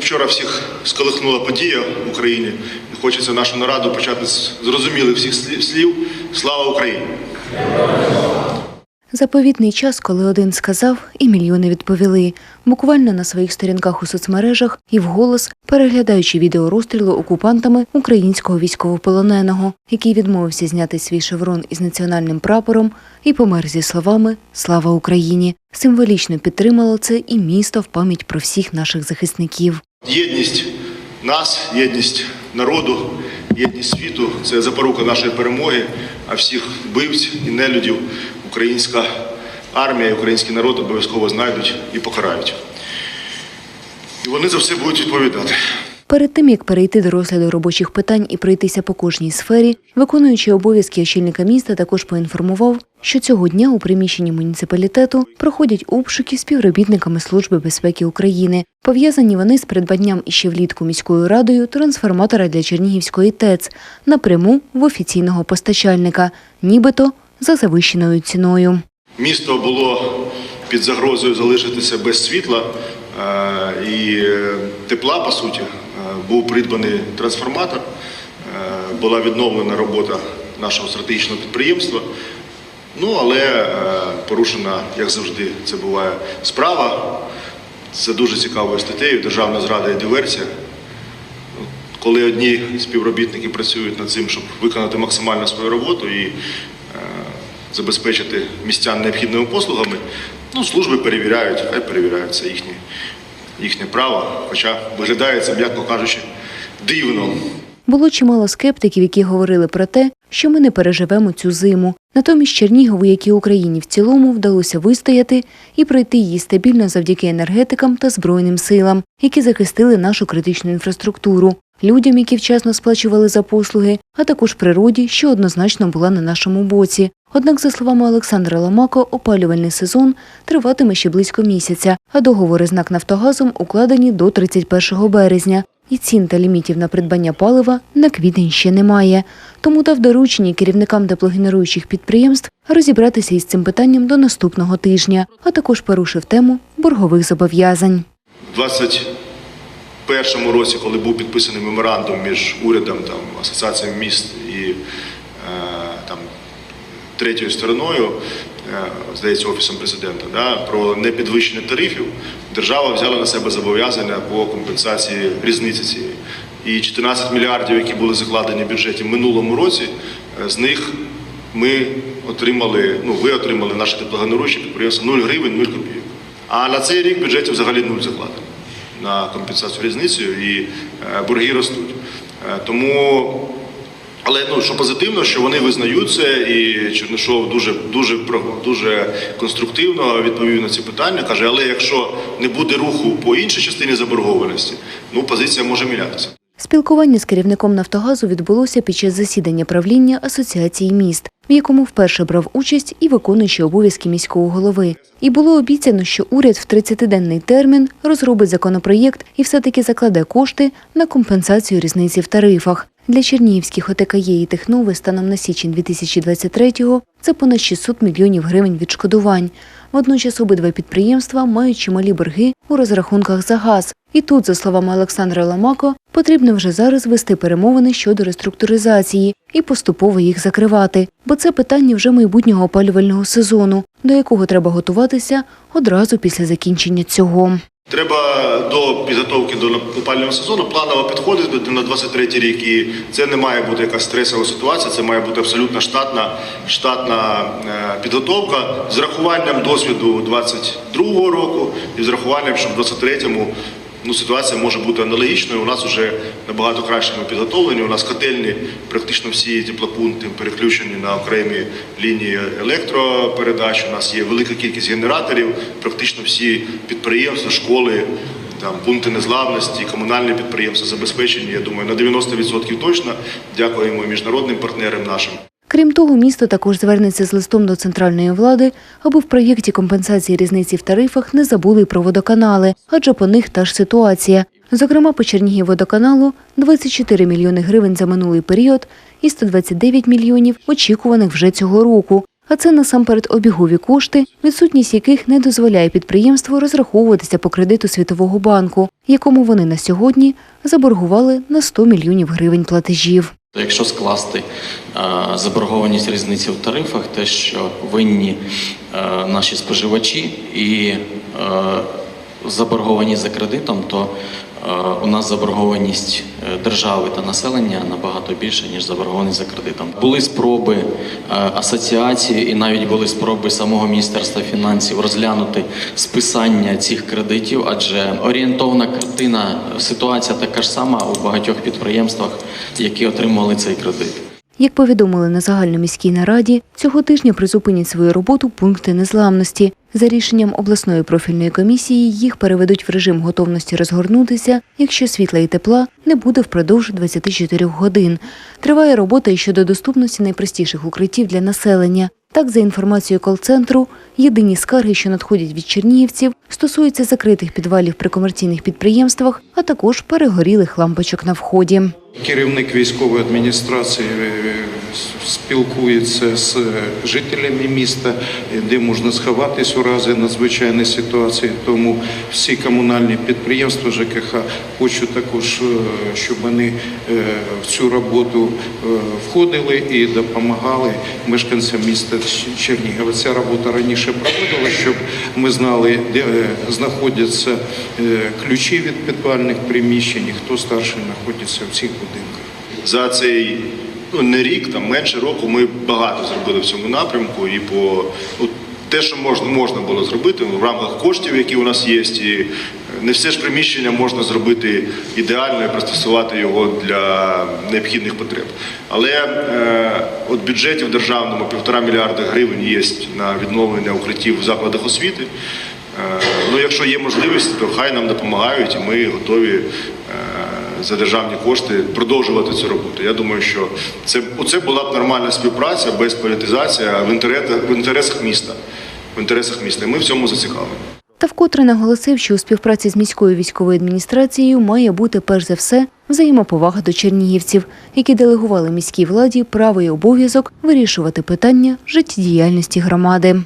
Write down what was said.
Вчора всіх сколихнула подія в Україні. Хочеться нашу нараду почати з зрозумілих всіх слів. Слава Україні! Заповітний час, коли один сказав, і мільйони відповіли. Буквально на своїх сторінках у соцмережах і вголос, переглядаючи відео розстрілу окупантами українського військовополоненого, який відмовився зняти свій шеврон із національним прапором і помер зі словами Слава Україні. Символічно підтримало це і місто в пам'ять про всіх наших захисників. Єдність нас, єдність народу, єдність світу це запорука нашої перемоги, а всіх вбивць і нелюдів українська армія і український народ обов'язково знайдуть і покарають. І вони за все будуть відповідати. Перед тим як перейти до розгляду робочих питань і пройтися по кожній сфері, виконуючий обов'язки очільника міста також поінформував, що цього дня у приміщенні муніципалітету проходять обшуки співробітниками Служби безпеки України. Пов'язані вони з придбанням іще влітку міською радою трансформатора для Чернігівської ТЕЦ напряму в офіційного постачальника, нібито за завищеною ціною. Місто було під загрозою залишитися без світла е, і е, тепла, по суті. Е, Був придбаний трансформатор, була відновлена робота нашого стратегічного підприємства. Ну, але порушена, як завжди, це буває справа. Це дуже цікавою статтею Державна зрада і диверсія. Коли одні співробітники працюють над цим, щоб виконати максимально свою роботу і забезпечити містян необхідними послугами, ну, служби перевіряють, хай перевіряють це їхнє, їхнє право. Хоча виглядає це, м'яко кажучи, дивно. Було чимало скептиків, які говорили про те, що ми не переживемо цю зиму. Натомість Чернігову, як і Україні в цілому, вдалося вистояти і пройти її стабільно завдяки енергетикам та збройним силам, які захистили нашу критичну інфраструктуру, людям, які вчасно сплачували за послуги, а також природі, що однозначно була на нашому боці. Однак, за словами Олександра Ломако, опалювальний сезон триватиме ще близько місяця, а договори з НАК Нафтогазом укладені до 31 березня. І цін та лімітів на придбання палива на квітень ще немає. Тому дав доручення керівникам теплогенеруючих підприємств розібратися із цим питанням до наступного тижня, а також порушив тему боргових зобов'язань. 20 першому році, коли був підписаний меморандум між урядом, там, асоціацією міст і е, там, третьою стороною, е, здається, офісом президента, да, про непідвищення тарифів, держава взяла на себе зобов'язання по компенсації різниці цієї. І 14 мільярдів, які були закладені в бюджеті в минулому році, е, з них ми отримали, ну ви отримали наші теплогенеруші підприємства 0 гривень, 0 копійок. А на цей рік в бюджеті взагалі 0 закладено на компенсацію різницею і е, борги ростуть. Е, Тому, але ну що позитивно, що вони визнають це, і Чернишов дуже дуже дуже конструктивно відповів на ці питання. каже: але якщо не буде руху по іншій частині заборгованості, ну позиція може мінятися. Спілкування з керівником Нафтогазу відбулося під час засідання правління Асоціації міст, в якому вперше брав участь і виконуючий обов'язки міського голови. І було обіцяно, що уряд в 30-денний термін розробить законопроєкт і все-таки закладе кошти на компенсацію різниці в тарифах. Для чернігівських ОТКЄ і Технови станом на січень 2023-го це понад 600 мільйонів гривень відшкодувань. Водночас обидва підприємства мають чималі борги у розрахунках за газ. І тут, за словами Олександра Ламако, потрібно вже зараз вести перемовини щодо реструктуризації і поступово їх закривати, бо це питання вже майбутнього опалювального сезону, до якого треба готуватися одразу після закінчення цього. Треба до підготовки до опалювального сезону планово підходити на 23 рік. І це не має бути якась стресова ситуація, це має бути абсолютно штатна, штатна е, підготовка з рахуванням досвіду 22 року і з рахуванням, що в 23-му ну, ситуація може бути аналогічною. У нас вже набагато краще ми підготовлені. У нас котельні, практично всі теплопункти переключені на окремі лінії електропередач. У нас є велика кількість генераторів, практично всі підприємства, школи. Там пункти незламності, комунальні підприємства забезпечені. Я думаю, на 90% точно. Дякуємо міжнародним партнерам нашим. Крім того, місто також звернеться з листом до центральної влади, аби в проєкті компенсації різниці в тарифах не забули про водоканали, адже по них та ж ситуація. Зокрема, по Чернігівводоканалу 24 мільйони гривень за минулий період і 129 мільйонів очікуваних вже цього року. А це насамперед обігові кошти, відсутність яких не дозволяє підприємству розраховуватися по кредиту Світового банку. якому вони на сьогодні заборгували на 100 мільйонів гривень платежів. Якщо скласти е, заборгованість різниці в тарифах, те, що винні е, наші споживачі і е, заборгованість за кредитом, то у нас заборгованість е, держави та населення набагато більше, ніж заборгованість за кредитом. Були спроби е, асоціації і навіть були спроби самого Міністерства фінансів розглянути списання цих кредитів, адже орієнтовна картина, ситуація така ж сама у багатьох підприємствах, які отримували цей кредит. Як повідомили на загальноміській нараді, цього тижня призупинять свою роботу пункти незламності. За рішенням обласної профільної комісії їх переведуть в режим готовності розгорнутися, якщо світла і тепла не буде впродовж 24 годин. Триває робота і щодо доступності найпростіших укриттів для населення. Так, за інформацією кол-центру, єдині скарги, що надходять від чернігівців, стосуються закритих підвалів при комерційних підприємствах, а також перегорілих лампочок на вході. Керівник військової адміністрації е, спілкується з жителями міста, де можна сховатись у разі надзвичайної ситуації. Тому всі комунальні підприємства ЖКХ хочу також, е, щоб вони е, в цю роботу е, входили і допомагали мешканцям міста Чернігова. Ця робота раніше проводила, щоб ми знали, де знаходяться ключі від підвальних приміщень, хто старший знаходиться в цих будинках. За цей ну, не рік, там менше року, ми багато зробили в цьому напрямку. І по ну, те, що можна, можна було зробити в рамках коштів, які у нас є, і не все ж приміщення можна зробити ідеально і пристосувати його для необхідних потреб. Але е, от бюджетів державному півтора мільярда гривень є на відновлення укриттів в закладах освіти. Е, ну, якщо є можливість, то хай нам допомагають, і ми готові. е, за державні кошти продовжувати цю роботу. Я думаю, що це оце була б нормальна співпраця без політизації в інтересах, в інтересах міста. В інтересах міста. Ми в цьому зацікавлені. Та вкотре наголосив, що у співпраці з міською військовою адміністрацією має бути перш за все взаємоповага до чернігівців, які делегували міській владі право і обов'язок вирішувати питання життєдіяльності громади.